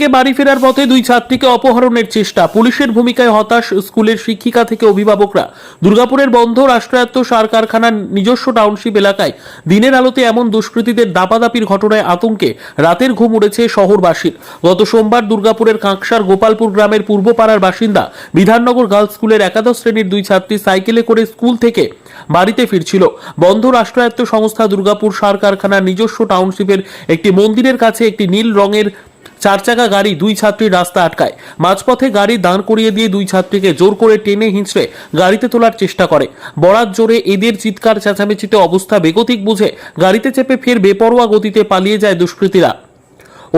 কে বাড়ি ফেরার পথে দুই ছাত্রীকে অপহরণের চেষ্টা। পুলিশের ভূমিকায় হতাশ স্কুলের শিক্ষিকা থেকে অভিভাবকরা। দুর্গাপুরের বন্ধ রাষ্ট্রায়ত্ত সার কারখানার নিজস্ব টাউনশিপ এলাকায় দিনের আলোতে এমন দুষ্কৃতীদের দাপাদাপির ঘটনায় আতঙ্কে রাতের ঘুম উড়েছে শহরবাসীর। গত সোমবার দুর্গাপুরের কাঁকসার গোপালপুর গ্রামের পূর্বপাড়ার বাসিন্দা বিধাননগর গার্লস স্কুলের একাদশ শ্রেণির দুই ছাত্রী সাইকেলে করে স্কুল থেকে বাড়িতে ফিরছিল। বন্ধ রাষ্ট্রায়ত্ত সংস্থা দুর্গাপুর সার কারখানার নিজস্ব টাউনশিপের একটি মন্দিরের কাছে একটি নীল রঙের চার চাকা গাড়ি দুই ছাত্রীর রাস্তা আটকায়। মাঝপথে গাড়ি দাঁড় করিয়ে দিয়ে দুই ছাত্রীকে জোর করে টেনে হিঁচড়ে গাড়িতে তোলার চেষ্টা করে। বরাত জোরে এদের চিৎকার, চেঁচামেচিতে অবস্থা বেগতিক বুঝে গাড়িতে চেপে ফের বেপরোয়া গতিতে পালিয়ে যায় দুষ্কৃতীরা।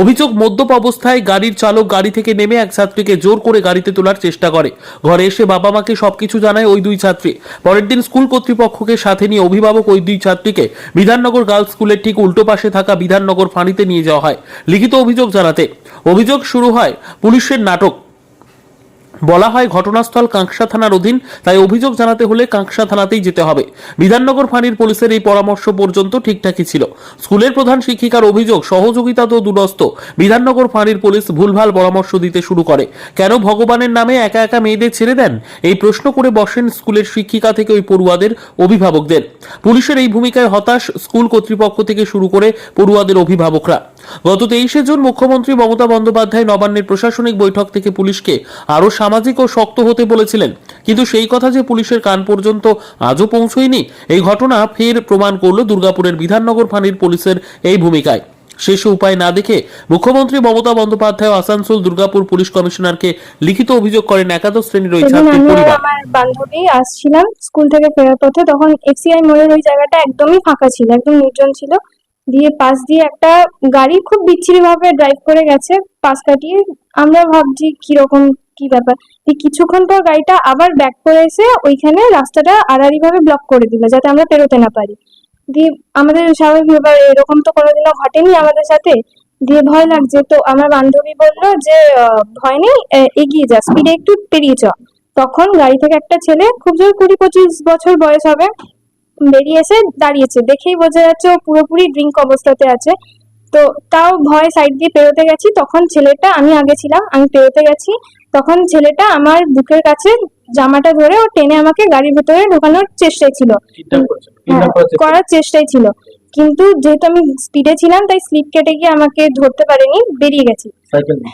অভিযোগ মদ্যপ অবস্থায় গাড়ির চালক গাড়ি থেকে নেমে এক ছাত্রীকে জোর করে গাড়িতে তোলার চেষ্টা করে। ঘরে এসে বাবা মাকে সবকিছু জানায় ওই দুই ছাত্রী। পরের দিন স্কুল কর্তৃপক্ষকে সাথে নিয়ে অভিভাবক ওই দুই ছাত্রীকে বিধাননগর গার্লস স্কুলের ঠিক উল্টো পাশে থাকা বিধাননগর ফাঁড়িতে নিয়ে যাওয়া হয়, লিখিত অভিযোগ জানাতে। অভিযোগ শুরু হয় পুলিশের নাটক। বলা হয় ঘটনাস্থল কাঁকসা থানার অধীন, তাই অভিযোগ জানাতে হলে কাঁকসা থানাতেই যেতে হবে। বিধাননগর ফাঁড়ির পুলিশের এই পরামর্শ পর্যন্ত ঠিকঠাকই ছিল। স্কুলের প্রধান শিক্ষিকার অভিযোগ, সহযোগিতা তো দুরস্ত। বিধাননগর ফাঁড়ির পুলিশ ভুলভাল পরামর্শ দিতে শুরু করে। কেন ভগবানের নামে একা একা মেয়েদের ছেড়ে দেন? এই প্রশ্ন করে বসেন স্কুলের শিক্ষিকা থেকে ওই পড়ুয়াদের অভিভাবকদের। পুলিশের এই ভূমিকায় হতাশ স্কুল কর্তৃপক্ষ থেকে শুরু করে পড়ুয়াদের অভিভাবকরা। গত তেইশে জুন মুখ্যমন্ত্রী মমতা বন্দ্যোপাধ্যায় নবান্নের প্রশাসনিক বৈঠক থেকে পুলিশকে আরও সামাজিক ও শক্ত হতে বলেছিলেন। কিন্তু সেই কথা যে পুলিশের কান পর্যন্ত আজও পৌঁছয়নি এই ঘটনা ফের প্রমাণ করল দুর্গাপুরের বিধাননগর ফাঁড়ির পুলিশের এই ভূমিকায়। শেষ উপায় না দেখে মুখ্যমন্ত্রী মমতা বন্দ্যোপাধ্যায় আসানসোল দুর্গাপুর পুলিশ কমিশনারকে লিখিত অভিযোগ করেন একাদশ শ্রেণির ওই ছাত্রীর পরিবার। আমার বান্ধবী আসছিলাম স্কুল থেকে ফেরার পথে তখন এফসিআই মোড়ের ওই জায়গাটা একদমই ফাঁকা ছিল একদম নির্জন ছিল। দিয়ে পাশ দিয়ে একটা গাড়ি খুব বিচ্ছিরি ভাবে ড্রাইভ করে গেছে পাশ কাটিয়ে আমরা ভাবছি কীরকম কি ব্যাপার? দিয়ে কিছুক্ষণ পর গাড়িটা আবার ব্যাক করে এসে ওইখানে রাস্তাটা আড়াআড়ি ভাবে ব্লক করে দিল, যাতে আমরা পেরোতে না পারি। দিয়ে আমাদের স্বাভাবিক ব্যাপার, এরকম তো কোনোদিনও ঘটেনি আমাদের সাথে। দিয়ে ভয় লাগছে, তো আমার বান্ধবী বলল যে ভয় নেই এগিয়ে যা স্পিডে একটু পেরিয়ে চ। তখন গাড়ি থেকে একটা ছেলে খুব জোর কুড়ি পঁচিশ বছর বয়স হবে, বেরিয়ে এসে দাঁড়িয়েছে। দেখেই বোঝা যাচ্ছে ও পুরোপুরি ড্রিঙ্ক অবস্থাতে আছে। তো তাও ভয় সাইড দিয়ে পেরোতে গেছি। তখন ছেলেটা আমি আগে ছিলাম আমি পেরোতে গেছি। তখন ছেলেটা আমার বুকের কাছে জামাটা ধরে ও টেনে আমাকে গাড়ির ভেতরে ঢোকানোর চেষ্টায় ছিল। হ্যাঁ, করার চেষ্টাই ছিল। কিন্তু যেহেতু আমি স্পিডে ছিলাম তাই স্লিপ কেটে গিয়ে আমাকে ধরতে পারেনি বেরিয়ে গেছি।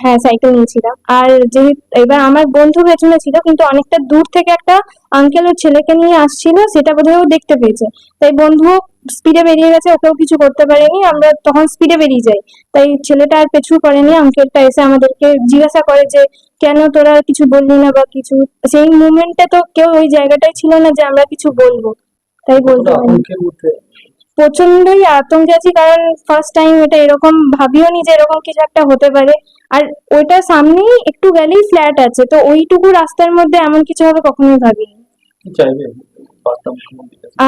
হ্যাঁ সাইকেল নিয়েছিলাম। আর যেহেতু এবার আমার বন্ধু পেছনে ছিল কিন্তু অনেকটা দূর থেকে একটা আঙ্কেল ওর ছেলেকে নিয়ে আসছিল সেটা বোধহয় ও দেখতে পেয়েছে। তাই বন্ধু স্পিডে বেরিয়ে গেছে ওকেও কিছু করতে পারেনি আমরা তখন স্পিডে বেরিয়ে যাই। তাই ছেলেটা আর পেছু করেনি আঙ্কেলটা এসে আমাদেরকে জিজ্ঞাসা করে যে কেন তোরা কিছু বললি না বা কিছু? সেই মুভমেন্টে তো কেউ ওই জায়গাটাই ছিল না যে আমরা কিছু বলব। তাই বলতে প্রচন্ডই আতঙ্কে আছি কারণ ফার্স্ট টাইম এটা এরকম ভাবিও নি যে এরকম কিছু একটা হতে পারে। আর ওইটা সামনেই একটু গেলেই ফ্ল্যাট আছে তো ওইটুকু রাস্তার মধ্যে এমন কিছু হবে কখনোই ভাবিনি?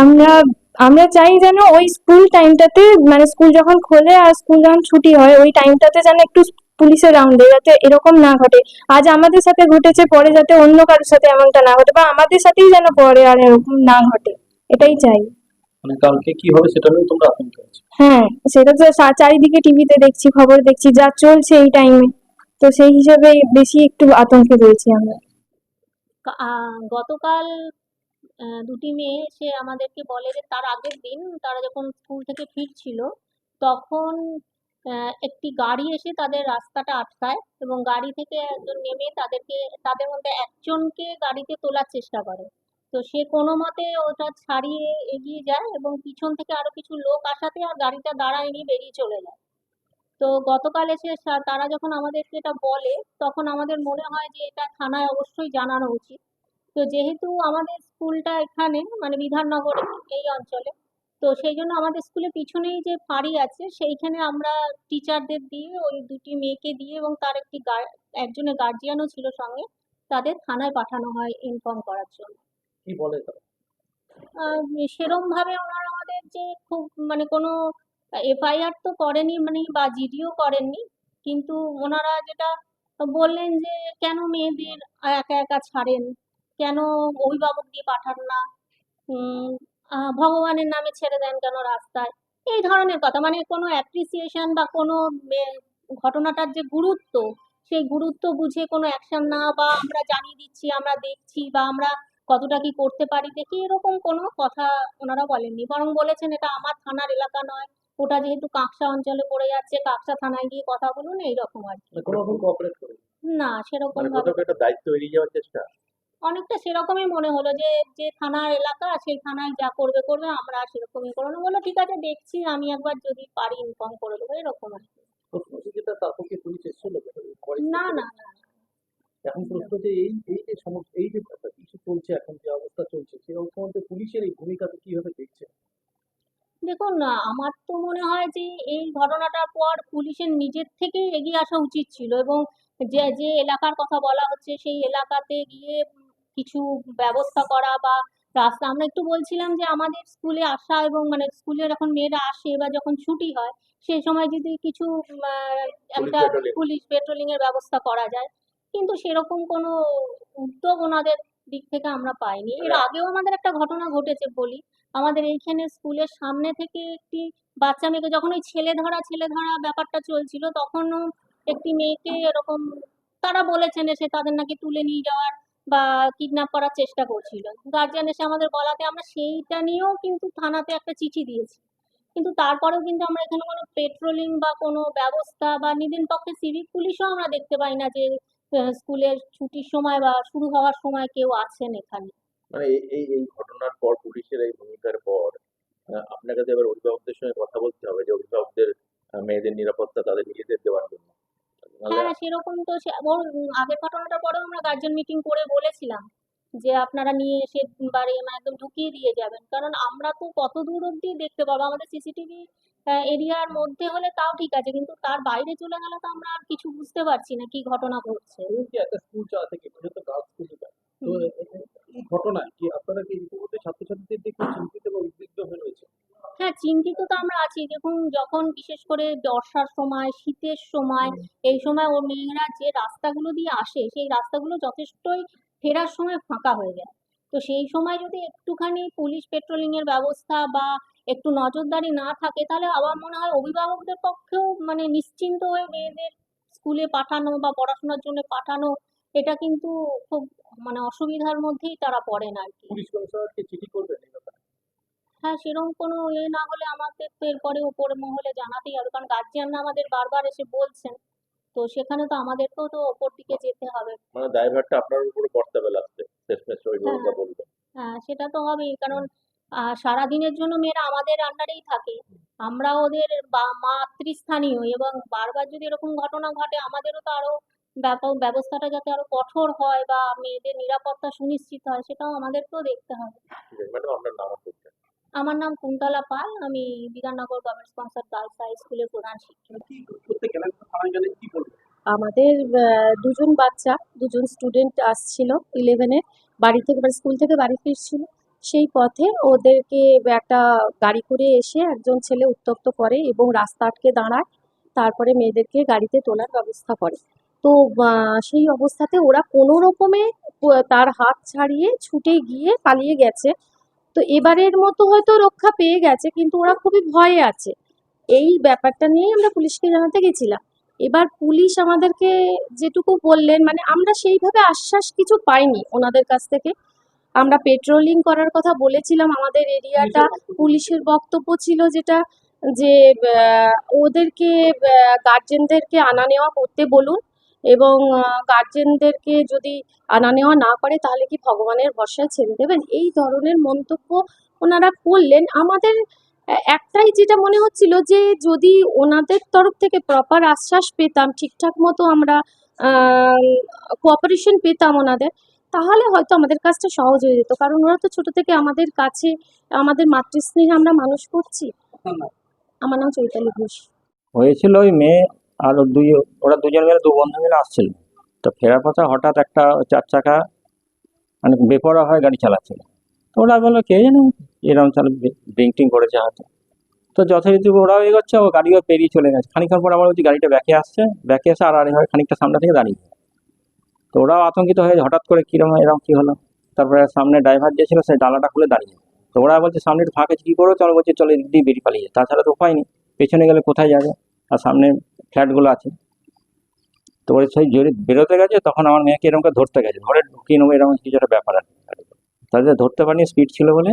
আমরা আমরা চাই যেন ওই স্কুল টাইমটাতে মানে স্কুল যখন খোলে আর স্কুল যখন ছুটি হয় ওই টাইমটাতে যেন একটু পুলিশের রাউন্ডে যাতে এরকম না ঘটে। আজ আমাদের সাথে ঘটেছে পরে যাতে অন্য কারোর সাথে এমনটা না ঘটে বা আমাদের সাথেই যেন পরে আর এরকম না ঘটে। এটাই চাই। মানে কালকে কি হবে সেটা নিয়ে তোমরা আতঙ্কে আছো? হ্যাঁ সেটা তো চারিদিকে টিভিতে দেখছি খবর দেখছি যা চলছে এই টাইমে তো সেই হিসাবে বেশি একটু আতঙ্কে রয়েছি আমরা। আহ, গতকাল আহ, দুটি মেয়ে এসে আমাদেরকে বলে যে তার আগের দিন তারা যখন স্কুল থেকে ফিরছিল তখন আহ, একটি গাড়ি এসে তাদের রাস্তাটা আটকায় এবং গাড়ি থেকে একজন নেমে তাদেরকে তাদের মধ্যে একজনকে গাড়িতে তোলার চেষ্টা করে। তো সে কোনো মতে ওটা ছাড়িয়ে এগিয়ে যায় এবং পিছন থেকে আরও কিছু লোক আসাতে আর গাড়িটা দাঁড়ায়নি, বেরিয়ে চলে যায়। তো গতকাল এসে তারা যখন আমাদেরকে এটা বলে, তখন আমাদের মনে হয় যে এটা থানায় অবশ্যই জানানো উচিত। তো যেহেতু আমাদের স্কুলটা এখানে মানে বিধাননগরে এই অঞ্চলে, তো সেই জন্য আমাদের স্কুলের পিছনেই যে ফাঁড়ি আছে, সেইখানে আমরা টিচারদের দিয়ে, ওই দুটি মেয়েকে দিয়ে এবং তার একটি একজনের গার্জিয়ানও ছিল সঙ্গে, তাদের থানায় পাঠানো হয় ইনফর্ম করার জন্য। কি বলে সেরম ভাবে ওনারা আমাদের যে খুব মানে কোনো এফআইআর তো করেনি মানে বা জিডিও করেননি, কিন্তু ওনারা যেটা বললেন যে কেন মেয়েদের একা একা ছাড়েন? কেন অভিভাবক দিয়ে পাঠান না? ভগবানের নামে ছেড়ে দেন কেন রাস্তায়? এই ধরনের কথা। মানে কোনো অ্যাপ্রিসিয়েশন বা কোনো ঘটনাটার যে গুরুত্ব, সেই গুরুত্ব বুঝে কোনো অ্যাকশন না বা আমরা জানিয়ে দিচ্ছি, আমরা দেখছি বা আমরা কতটা কি করতে পারি দেখি। এরকম কোনো কথা ওনারা বলেননি। বরং বলেছেন এটা আমার থানার এলাকা নয়। ওটা যেহেতু কাঁকসা অঞ্চলে পড়ে যাচ্ছে কাঁকসা থানায় গিয়ে কথা বলুন এইরকম আর কি। না সেরকম মানে ভাবে কোথাও একটা দায়িত্ব এড়িয়ে যাওয়ার চেষ্টা? অনেকটা সেরকমই মনে হলো যে যে থানার এলাকা সেই থানায় যা করবে করবে আমরা সেরকমই করব বলল ঠিক আছে দেখছি আমি একবার যদি পারি ইনফর্ম করে দেবো এরকম আর কি। না না না। এখন প্রশ্ন যে এই এই যে সমস্ত এই যে কিছু চলছে এখন যে অবস্থা চলছে সেই অবস্থাতে পুলিশের এই ভূমিকাকে কীভাবে দেখছে দেখুন আমার তো মনে হয় যে এই ঘটনাটার পর পুলিশের নিজের থেকেই এগিয়ে আসা উচিত ছিল এবং যে যে এলাকার কথা বলা হচ্ছে সেই এলাকাতে গিয়ে কিছু ব্যবস্থা করা বা রাস্তা আমরা একটু বলছিলাম যে আমাদের স্কুলে আসা এবং মানে স্কুলের এখন মেয়েরা আসে বা যখন ছুটি হয় সেই সময় যদি কিছু একটা পুলিশ পেট্রোলিং এর ব্যবস্থা করা যায় কিন্তু সেরকম কোনো উদ্যোগ ওনাদের দিক থেকে আমরা পাইনি। এর আগেও আমাদের একটা ঘটনা ঘটেছে বলি। আমাদের এইখানে স্কুলের সামনে থেকে একটি বাচ্চা মেয়েকে যখন ওই ছেলে ধরা ছেলে ধরা ব্যাপারটা চলছিল তখনও একটি মেয়েকে এরকম তারা বলেছেন এসে তাদের নাকি তুলে নিয়ে যাওয়ার বা কিডন্যাপ করার চেষ্টা করছিল। গার্জিয়ান এসে আমাদের বলাতে আমরা সেইটা নিয়েও কিন্তু থানাতে একটা চিঠি দিয়েছি। কিন্তু তারপরেও কিন্তু আমরা এখানে কোনো পেট্রোলিং বা কোনো ব্যবস্থা বা নিদিন পক্ষে সিভিক পুলিশও আমরা দেখতে পাই না যে স্কুলের ছুটির সময় বা শুরু হওয়ার সময় কেউ আছেন এখানে? মানে এই এই ঘটনার পর পুলিশের এই ভূমিকার পর আপনাকে তো এবার অভিভাবকদের সঙ্গে কথা বলতে হবে যে অভিভাবকদের মেয়েদের নিরাপত্তা তাদের নিজেদের দেওয়ার জন্য। হ্যাঁ সেরকম তো আগের ঘটনাটার পরেও আমরা গার্জেন মিটিং করে বলেছিলাম যে আপনারা নিয়ে এসে বাড়ি একদম ঢুকিয়ে দিয়ে যাবেন। কারণ আমরা তো কত দূর অবধি দেখতে পাবো? আমাদের সিসিটিভি এরিয়ার মধ্যে হলে তাও ঠিক আছে কিন্তু তার বাইরে চলে গেলে তো আমরা আর কিছু বুঝতে পারছি না কি ঘটনা ঘটছে। একটা স্কুল চালাতে গিয়ে এটা তো গার্লস স্কুল তো এই ঘটনায় কি আপনারা কি ইতিমধ্যে ছাত্রছাত্রীদের দিকে চিন্তিত বা উদ্বিগ্ন হয়ে রয়েছে হ্যাঁ চিন্তিত তো আমরা আছি। দেখুন যখন বিশেষ করে বর্ষার সময় শীতের সময় এই সময় ও মেয়েরা যে রাস্তাগুলো দিয়ে আসে সেই রাস্তাগুলো যথেষ্টই ফেরার সময় ফাঁকা হয়ে যায়। তো সেই সময় যদি একটুখানি পুলিশ পেট্রোলিং এর ব্যবস্থা বা একটু নজরদারি না থাকে তাহলে আমার মনে হয় অভিভাবকদের পক্ষেও মানে নিশ্চিন্ত হয়ে মেয়েদের স্কুলে পাঠানো বা পড়াশোনার জন্য পাঠানো এটা কিন্তু খুব মানে অসুবিধার মধ্যেই তারা পড়েন আর কি। হ্যাঁ সেরকম কোনো ইয়ে না হলে আমাদের তো এরপরে ওপর মহলে জানাতেই হবে কারণ গার্জিয়ানরা আমাদের বারবার এসে বলছেন তো সেখানে তো আমাদেরকেও তো ওপর দিকে যেতে হবে। মানে দায়ভারটা আপনার উপরে বর্তাবে লাস্টে শেষমেশ অভিভাবকরা হ্যাঁ। হ্যাঁ সেটা তো হবেই কারণ সারাদিনের জন্য মেয়েরা আমাদের আন্ডারেই থাকে। আমরা ওদের বা- মাতৃস্থানীয় এবং বারবার যদি এরকম ঘটনা ঘটে আমাদেরও তো আরও ব্যাপক ব্যবস্থাটা যাতে আরও কঠোর হয় বা মেয়েদের নিরাপত্তা সুনিশ্চিত হয় সেটাও আমাদেরকেও দেখতে হবে। আমার নাম কুন্তলা পাল আমি Bidhannagar government sponsor girls high স্কুলের প্রধান শিক্ষিকা। আমাদের আহ, দুজন বাচ্চা দুজন স্টুডেন্ট আসছিল ইলেভেনের বাড়ি থেকে মানে স্কুল থেকে বাড়ি ফিরছিল। সেই পথে ওদেরকে একটা গাড়ি করে এসে একজন ছেলে উত্তপ্ত করে এবং রাস্তা আটকে দাঁড়ায়, তারপরে মেয়েদেরকে গাড়িতে তোলার ব্যবস্থা করে। তো সেই অবস্থাতে ওরা কোনো রকমে তার হাত ছাড়িয়ে ছুটে গিয়ে পালিয়ে গেছে। তো এবারের মতো হয়তো রক্ষা পেয়ে গেছে, কিন্তু ওরা খুবই ভয়ে আছে। এই ব্যাপারটা নিয়েই আমরা পুলিশকে জানাতে গেছিলাম। এবার পুলিশ আমাদেরকে যেটুকু বললেন মানে আমরা সেইভাবে আশ্বাস কিছু পাইনি ওনাদের কাছ থেকে। আমরা পেট্রোলিং করার কথা বলেছিলাম আমাদের এরিয়াটা পুলিশের বক্তব্য ছিল যেটা যে ওদেরকে গার্জেনদেরকে আনা নেওয়া করতে বলুন এবং গার্জেনদেরকে যদি আনা নেওয়া না করে তাহলে কি ভগবানের ভরসায় ছেড়ে দেবেন? এই ধরনের মন্তব্য ওনারা করলেন। আমাদের একটাই যেটা মনে হচ্ছিল যে যদি ওনাদের তরফ থেকে প্রপার আশ্বাস পেতাম ঠিকঠাক মতো আমরা কোঅপারেশন পেতাম ওনাদের তাহলে হয়তো আমাদের কাজটা সহজ হয়ে যেত। কারণ ওরা তো ছোট থেকে আমাদের কাছে আমাদের মাতৃস্নেহে আমরা মানুষ করছি। আমার নাম চৈতালি ঘোষ। হয়েছিল ওই মেয়ে আর দুই ওরা দুজন মিলে দু বন্ধু মিলে আসছিল। তো ফেরার পথে হঠাৎ একটা চার চাকা মানে বেপরোয়া হয় গাড়ি চালাচ্ছিল। তো ওরা বলল কে জানে এরকম চাল ড্রিঙ্কিং করেছে হয়তো। তো যথারীতি ওরাও এগোচ্ছে ও গাড়িও পেরিয়ে চলে গেছে। খানিকক্ষণ পর আমার বলছি গাড়িটা ব্যাকে আসছে ব্যাকে এসে আর আরেকবার খানিকটা সামনে থেকে দাঁড়িয়ে তো ওরাও আতঙ্কিত হয়ে হঠাৎ করে কিরম এরকম কি হলো? তারপরে সামনে ড্রাইভার যে ছিল সেই ডালাটা খুলে দাঁড়িয়ে। তো ওরা বলছে সামনে একটু ফাঁকা আছে, কি করো চলো বলছে চলো এদিক দিয়ে বেরিয়ে পালিয়ে যায়। তাছাড়া তো উপায় নেই পেছনে গেলে কোথায় যাবে? আর সামনে ফ্ল্যাটগুলো আছে। তো ওই সেই জোরে বেরোতে গেছে তখন আমার মেয়েকে এরকম করে ধরতে গেছে। ধরে ঢুকিয়ে নেব এরকম কিছু একটা ব্যাপার আর কি। তাদের ধরতে পারিনি স্পিড ছিল বলে।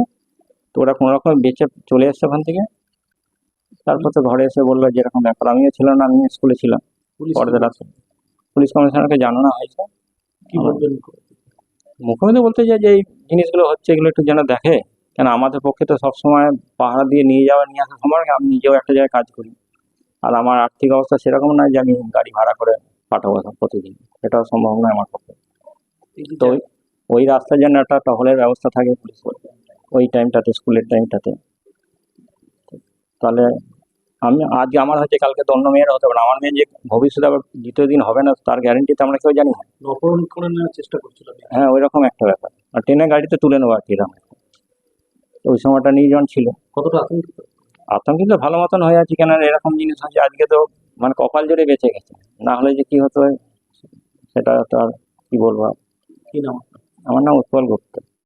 তো ওরা কোনোরকম বেঁচে চলে এসছে ওখান থেকে। তারপর তো ঘরে এসে বলল যেরকম ব্যাপার আমিও ছিলাম না আমি স্কুলে ছিলাম। পুলিশ কমিশনারকে জানানো হয়েছে। কি বলবেন? মুখ্যমন্ত্রী বলতে চাই যে এই জিনিসগুলো হচ্ছে এগুলো একটু যেন দেখে। কেন আমাদের পক্ষে তো সবসময় পাহারা দিয়ে নিয়ে যাওয়া নিয়ে আসা সময় আমি নিজেও একটা জায়গায় কাজ করি। আর আমার আর্থিক অবস্থা সেরকম নয় যে আমি গাড়ি ভাড়া করে পাঠাবো প্রতিদিন। এটাও সম্ভব নয় আমার পক্ষে। তো ওই- ওই রাস্তার জন্য একটা টহলের ব্যবস্থা থাকে পুলিশ ওই টাইমটাতে স্কুলের টাইমটাতে তাহলে আমি আজকে আমার হচ্ছে কালকে তো অন্য মেয়ের হতে পারে আমার মেয়ে যে ভবিষ্যতে আবার দ্বিতীয় দিন হবে না তার গ্যারেন্টি তো আমরা কেউ জানি না। অপহরণ নেওয়ার চেষ্টা করছিল হ্যাঁ ওই রকম একটা ব্যাপার। আর ট্রেনে গাড়িতে তুলে নেব আর কি এরকম। তো ওই সময়টা নির্জন ছিল। কতটা আতঙ্কিত? আতঙ্কিত ভালো মতন হয়ে আছে কেন এরকম জিনিস হচ্ছে আজকে তো মানে কপাল জোরে বেঁচে গেছে। না হলে যে কি হতো সেটা তো আর কি বলব আর। কি নাম আমার নাম উৎপল গুপ্ত।